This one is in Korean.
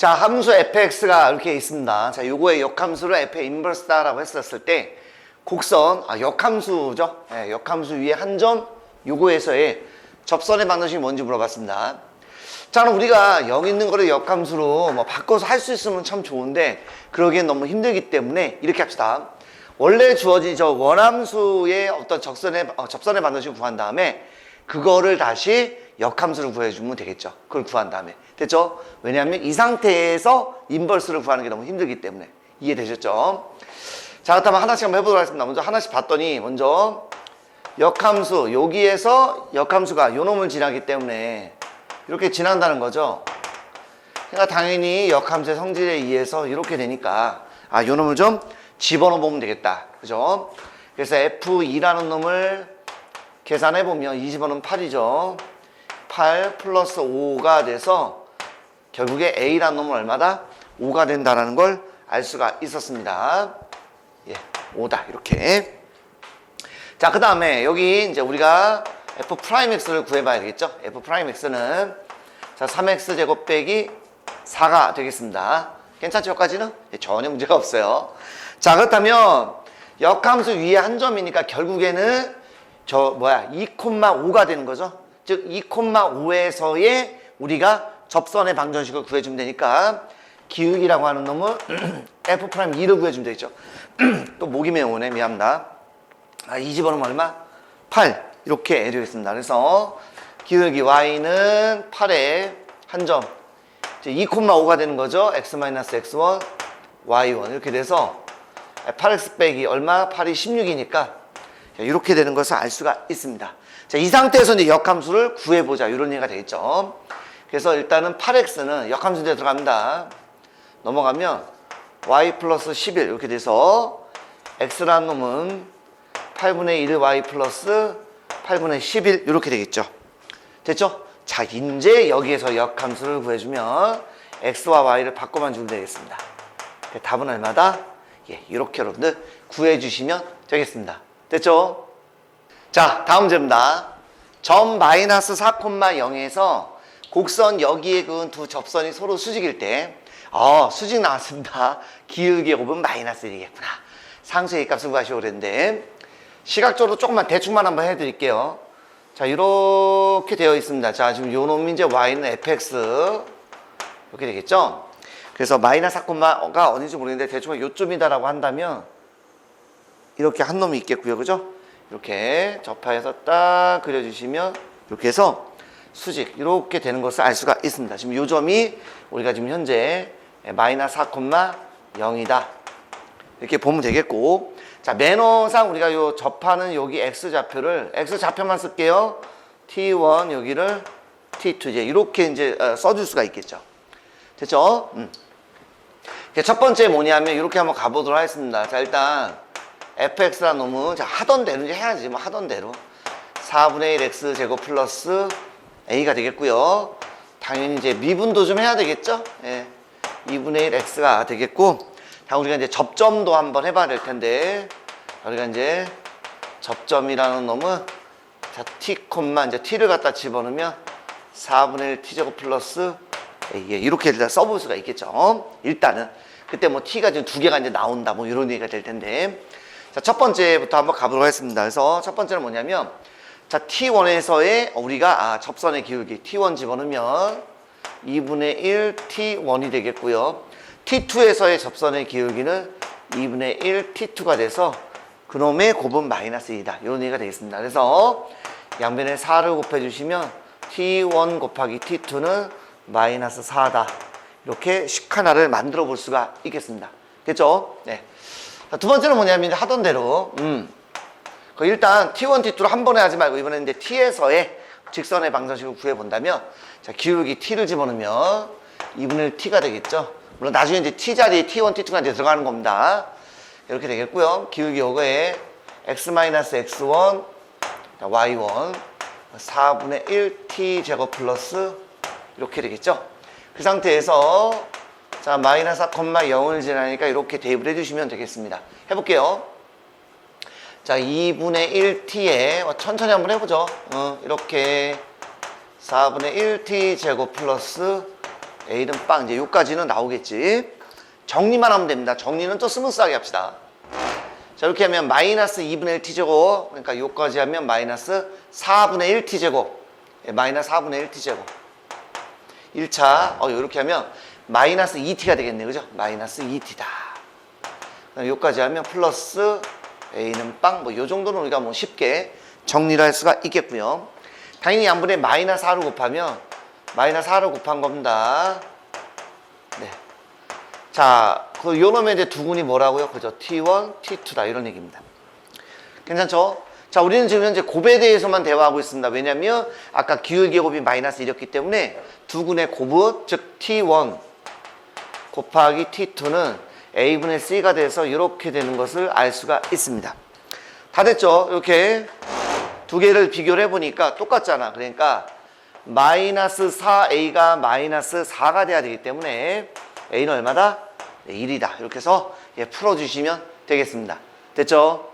자, 함수 fx가 이렇게 있습니다. 자, 요거의 역함수를 f의 인버스다라고 했었을 때 곡선, 아, 역함수죠. 예, 역함수 위에 한 점, 요거에서의 접선의 방정식이 뭔지 물어봤습니다. 자, 그럼 우리가 여기 있는 거를 역함수로 뭐 바꿔서 할 수 있으면 참 좋은데 그러기엔 너무 힘들기 때문에 이렇게 합시다. 원래 주어진 저 원함수의 어떤 적선의, 어, 접선의 방정식을 구한 다음에 그거를 다시 역함수를 구해주면 되겠죠. 그걸 구한 다음에. 됐죠? 왜냐하면 이 상태에서 인버스를 구하는 게 너무 힘들기 때문에. 이해되셨죠? 자, 그렇다면 하나씩 한번 해보도록 하겠습니다. 먼저 하나씩 봤더니, 먼저 역함수, 여기에서 역함수가 요 놈을 지나기 때문에 이렇게 지난다는 거죠. 그러니까 당연히 역함수의 성질에 의해서 이렇게 되니까 아, 요 놈을 좀 집어넣어 보면 되겠다. 그죠? 그래서 F2라는 놈을 계산해 보면 20원은 8이죠. 8 플러스 5가 돼서 결국에 A라는 놈은 얼마다? 5가 된다라는 걸 알 수가 있었습니다. 예, 5다 이렇게. 자, 그 다음에 여기 이제 우리가 f 프라임 x를 구해봐야 되겠죠? f 프라임 x는 자 3x 제곱 빼기 4가 되겠습니다. 괜찮죠? 여기까지는? 예, 전혀 문제가 없어요. 자, 그렇다면 역함수 위에 한 점이니까 결국에는 저 뭐야 2,5가 되는 거죠. 즉 2,5에서의 우리가 접선의 방정식을 구해주면 되니까 기울기라고 하는 놈은 f 프라임 2를 구해주면 되겠죠. 또 목이 메오네 미안합니다. 아, 이 집어넣으면 얼마? 8 이렇게 되겠습니다. 그래서 기울기 y는 8에 한 점. 2,5가 되는 거죠. x-x1, y1 이렇게 돼서 8x 빼기 얼마? 8이 16이니까 이렇게 되는 것을 알 수가 있습니다. 자, 이 상태에서 이제 역함수를 구해보자. 이런 얘기가 되겠죠. 그래서 일단은 8x는 역함수에 들어갑니다. 넘어가면 y 플러스 11 이렇게 돼서 x라는 놈은 8분의 1 y 플러스 8분의 11 이렇게 되겠죠. 됐죠? 자, 이제 여기에서 역함수를 구해주면 x와 y를 바꿔만 주면 되겠습니다. 네, 답은 얼마다? 예, 이렇게 여러분들 구해주시면 되겠습니다. 됐죠? 자, 다음 문제입니다. 점 마이너스 4,0에서 곡선 여기에 그은 두 접선이 서로 수직일 때, 어, 수직 나왔습니다. 기울기의 곱은 마이너스 1이겠구나. 상수의 값을 구하시오 그랬는데, 시각적으로 조금만 대충만 한번 해드릴게요. 자, 이렇게 되어 있습니다. 자, 지금 요 놈이 이제 y는 fx. 이렇게 되겠죠? 그래서 마이너스 4,가 어딘지 모르겠는데 대충 요쯤이다라고 한다면, 이렇게 한 놈이 있겠고요. 그죠? 이렇게 접하해서 딱 그려주시면 이렇게 해서 수직 이렇게 되는 것을 알 수가 있습니다. 지금 요 점이 우리가 지금 현재 마이너스 4,0이다. 이렇게 보면 되겠고 자 매너상 우리가 요 접하는 여기 x 좌표를 x 좌표만 쓸게요. t1 여기를 t2 이제 이렇게 이제 어, 써줄 수가 있겠죠. 됐죠? 음. 첫 번째 뭐냐면 이렇게 한번 가보도록 하겠습니다. 자 일단 fx라는 놈은 자, 하던 대로 이제 해야지 뭐 하던 대로. 4분의 1 x 제곱 플러스 a가 되겠고요. 당연히 이제 미분도 좀 해야 되겠죠? 예. 2분의 1 x가 되겠고 자 우리가 이제 접점도 한번 해봐야 될 텐데 우리가 이제 접점이라는 놈은 자 t 콤마 이제 t를 갖다 집어넣으면 4분의 1 t 제곱 플러스 a 예, 이렇게 일단 써볼 수가 있겠죠? 일단은. 그때 뭐 t가 지금 두 개가 이제 나온다 뭐 이런 얘기가 될 텐데 자, 첫 번째부터 한번 가보도록 하겠습니다. 그래서 첫 번째는 뭐냐면, 자, T1에서의 우리가, 아, 접선의 기울기, T1 집어넣으면 2분의 1 T1이 되겠고요. T2에서의 접선의 기울기는 2분의 1 T2가 돼서 그놈의 곱은 마이너스 2다. 이런 얘기가 되겠습니다. 그래서 양변에 4를 곱해주시면 T1 곱하기 T2는 마이너스 4다. 이렇게 식 하나를 만들어 볼 수가 있겠습니다. 됐죠? 네. 자, 두 번째는 뭐냐면 하던 대로 음. 그 일단 T1, T2를 한 번에 하지 말고 이번에는 이제 T에서의 직선의 방정식을 구해 본다면 자, 기울기 T를 집어넣으면 2분의 1 T가 되겠죠. 물론 나중에 이제 T 자리에 T1, T2가 이제 들어가는 겁니다. 이렇게 되겠고요. 기울기 요거에 X-X1 Y1 4분의 1 T 제곱 플러스 이렇게 되겠죠. 그 상태에서 자, 마이너스 4,0을 지나니까 이렇게 대입을 해주시면 되겠습니다. 해볼게요. 자, 2분의 1t에 천천히 한번 해보죠. 어, 이렇게 4분의 1t 제곱 플러스 A는 빵. 이제 여기까지는 나오겠지. 정리만 하면 됩니다. 정리는 또 스무스하게 합시다. 자, 이렇게 하면 마이너스 2분의 1 t제곱. 그러니까 여기까지 하면 마이너스 4분의 1 t제곱. 예, 마이너스 4분의 1 t제곱. 1차, 어, 이렇게 하면 마이너스 2t가 되겠네. 그죠? 마이너스 2t다. 여기까지 하면 플러스 A는 빵. 뭐, 요 정도는 우리가 뭐 쉽게 정리를 할 수가 있겠고요. 당연히 양분에 마이너스 4를 곱하면 마이너스 4를 곱한 겁니다. 네. 자, 그 요놈의 이제 두근이 뭐라고요? 그죠? T1, T2다. 이런 얘기입니다. 괜찮죠? 자, 우리는 지금 현재 곱에 대해서만 대화하고 있습니다. 왜냐면 아까 기울기의 곱이 마이너스 1이었기 때문에 두근의 곱은 즉 T1 곱하기 T2는 A분의 C가 돼서 이렇게 되는 것을 알 수가 있습니다. 다 됐죠? 이렇게 두 개를 비교를 해보니까 똑같잖아. 그러니까 마이너스 4A가 마이너스 4가 돼야 되기 때문에 A는 얼마다? 네, 1이다. 이렇게 해서 예, 풀어주시면 되겠습니다. 됐죠?